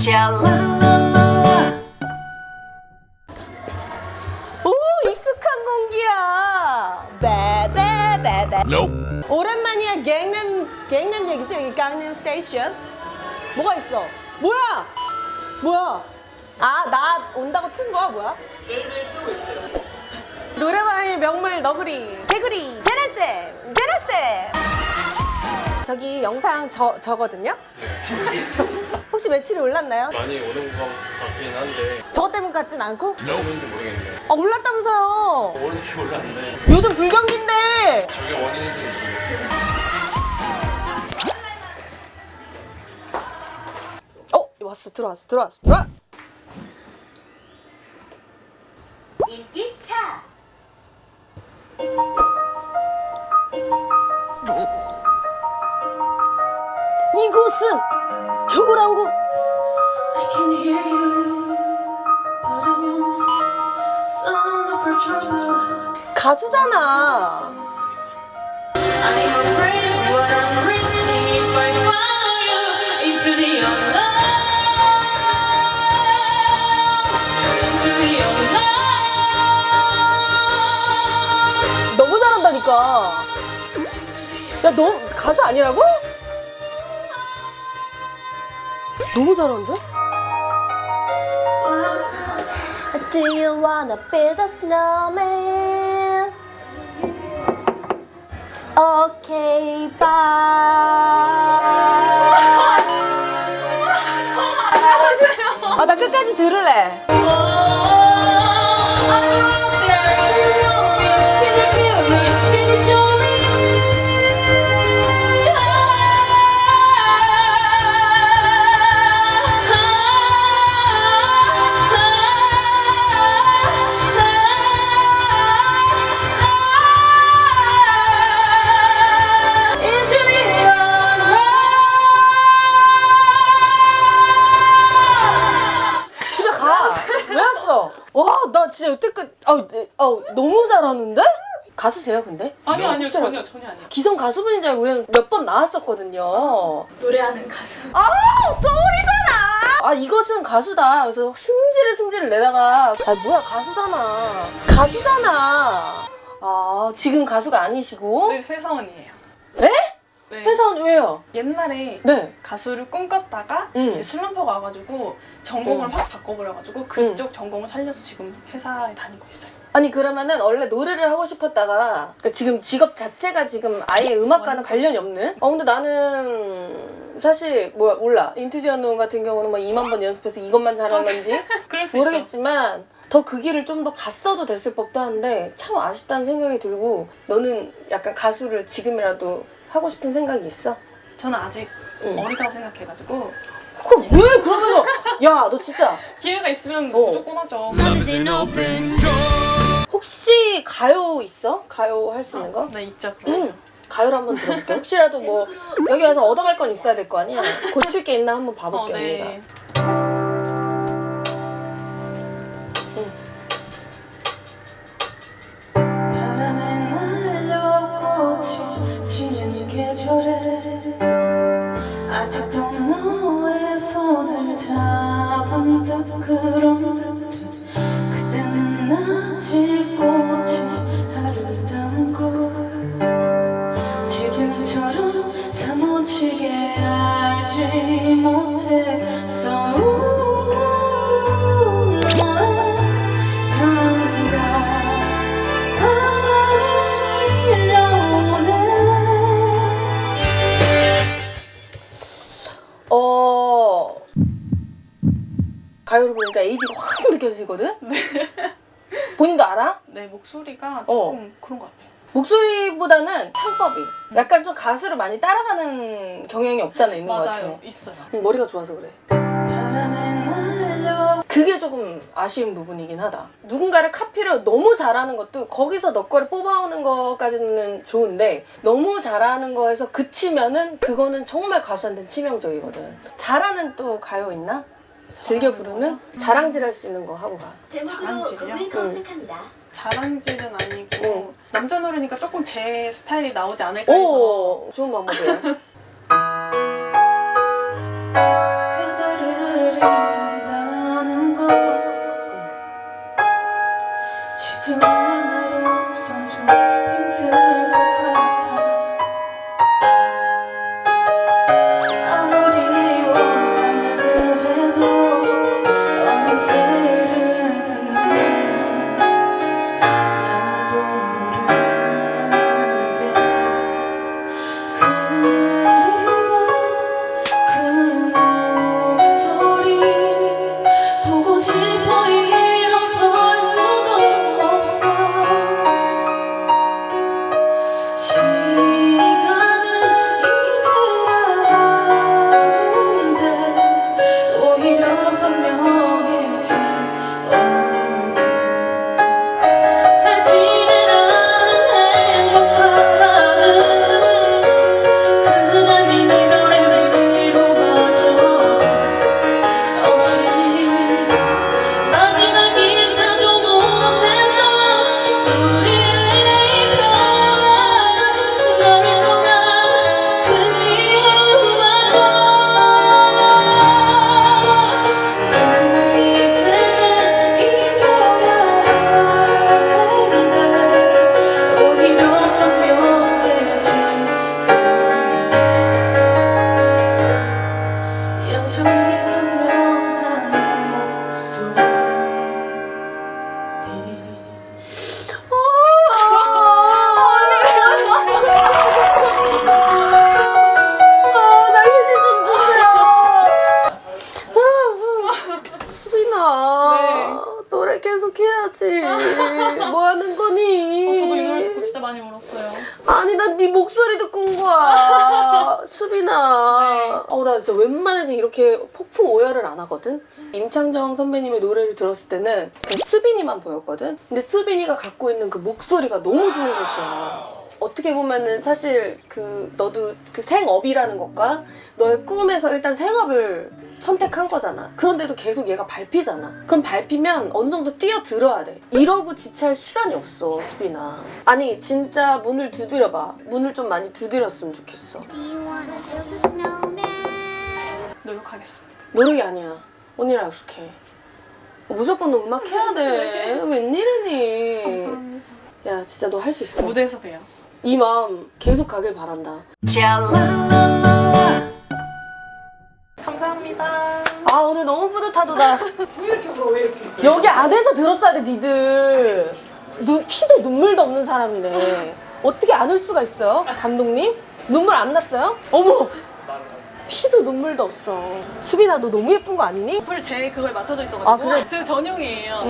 샬랄랄랄라. 오 익숙한 공기야. 베베베베 오랜만이야 갱남 갱남 얘기죠? 여기 강남 스테이션? 뭐가 있어? 뭐야? 뭐야? 아 나 온다고 튼 거야 뭐야? 매일매일 틀고 있어요. 노래방의 명물 너구리. 제구리 제라쌤 제라쌤 저기 영상 저 저거든요 혹시 며칠이 올랐나요? 많이 오는 것 같긴 한데 저것 때문 같진 않고? 어는지 모르겠네요. 아 올랐다면서요 올리긴 올랐는데 요즘 불경기인데 저게 원인인지 모르겠어요. 어 왔어 들어왔어 들어왔어 들어와 인 가수잖아. 너무 잘한다니까 야 너 가수 아니라고? 너무 잘하는데? Do you wanna be the snowman? Okay, bye. 아, 나 끝까지 들을래. 너무 잘하는데? 가수세요, 근데? 아니 아니요 혹시나 전혀 전혀 아니요 기성 가수분인 줄 알고 몇 번 나왔었거든요. 노래하는 가수. 아, 소울이잖아. 아, 이것은 가수다. 그래서 승질을 승질을 내다가 아, 뭐야, 가수잖아. 가수잖아. 아, 지금 가수가 아니시고? 네 회사원이에요 에? 네. 회사원 왜요? 옛날에 네. 가수를 꿈꿨다가 응. 이제 슬럼프가 와가지고 전공을 응. 확 바꿔버려가지고 그쪽 전공을 살려서 지금 회사에 다니고 있어요 아니 그러면은 원래 노래를 하고 싶었다가 그러니까 지금 직업 자체가 지금 아예 음악과는 관련이 없는? 어 근데 나는 사실 뭐야 몰라 인투지언노 같은 경우는 뭐 2만 번 연습해서 이것만 잘한 건지 그럴 수 있죠 모르겠지만 더 그 길을 좀 더 갔어도 됐을 법도 한데 참 아쉽다는 생각이 들고 너는 약간 가수를 지금이라도 하고 싶은 생각이 있어? 저는 아직 응. 어리다고 생각해가지고 그럼 왜 그러면은 야너 진짜 기회가 있으면 어. 무조건 하죠 혹시 가요 있어? 가요 할 수 있는 거? 네 있죠 응. 가요를 한번 들어볼게. 혹시라도 뭐 여기 와서 얻어갈 건 있어야 될 거 아니야. 고칠 게 있나 한번 어, 봐볼게 언니가. 네. 바람에 날려 꽃이 지는 계절에 아직도 너의 손을 잡은 듯 그런 듯 지금처럼 사무치게 알지 못했어 어 가요를 보니까 에이지가 확 느껴지거든. 본인도 알아? 네 목소리가 어. 조금 그런 것 같아요 목소리보다는 창법이 약간 좀 가수를 많이 따라가는 경향이 없잖아 있는 것 같아. 맞아요 있어요 응, 머리가 좋아서 그래. 그게 조금 아쉬운 부분이긴 하다. 누군가를 카피를 너무 잘하는 것도 거기서 너 거를 뽑아오는 것까지는 좋은데 너무 잘하는 거에서 그치면은 그거는 정말 가수한테는 치명적이거든. 잘하는 또 가요 있나? 즐겨 부르는? 자랑질 할 수 있는 거 하고 가. 제목으로 자랑질이요? 검색합니다 자랑질은 아니고 응. 남자 노래니까 조금 제 스타일이 나오지 않을까 해서 오, 좋은 방법이야. 그 계속 해야지. 뭐 하는 거니? 어, 저도 이 노래 듣고 진짜 많이 울었어요. 아니, 난 네 목소리 듣고 온 거야. 수빈아. 네. 어, 나 진짜 웬만해서 이렇게 폭풍 오열을 안 하거든? 임창정 선배님의 노래를 들었을 때는 그 수빈이만 보였거든? 근데 수빈이가 갖고 있는 그 목소리가 너무 좋은 것이야. 어떻게 보면은 사실 그 너도 그 생업이라는 것과 너의 꿈에서 일단 생업을 선택한 거잖아. 그런데도 계속 얘가 밟히잖아. 그럼 밟히면 어느 정도 뛰어들어야 돼. 이러고 지체할 시간이 없어, 수빈아. 아니, 진짜 문을 두드려봐. 문을 좀 많이 두드렸으면 좋겠어. Do you wanna build a snowman? 노력하겠습니다. 노력이 아니야. 언니랑 약속해. 무조건 너 음악 해야 돼. 웬일이니. 감사합니다. 야, 진짜 너 할 수 있어. 무대에서 봬요. 이 마음 계속 가길 바란다. 감사합니다. 아 오늘 너무 뿌듯하도다. 왜 이렇게 울어? 왜 이렇게? 여기 안에서 들었어야 돼 니들. 누, 피도 눈물도 없는 사람이네. 어떻게 안울 수가 있어요, 감독님? 눈물 안 났어요? 어머. 피도 눈물도 없어. 수빈아 너 너무 예쁜 거 아니니? 어플 제 그거에 맞춰져 있어가지고 아, 그래? 제 전용이에요. 응.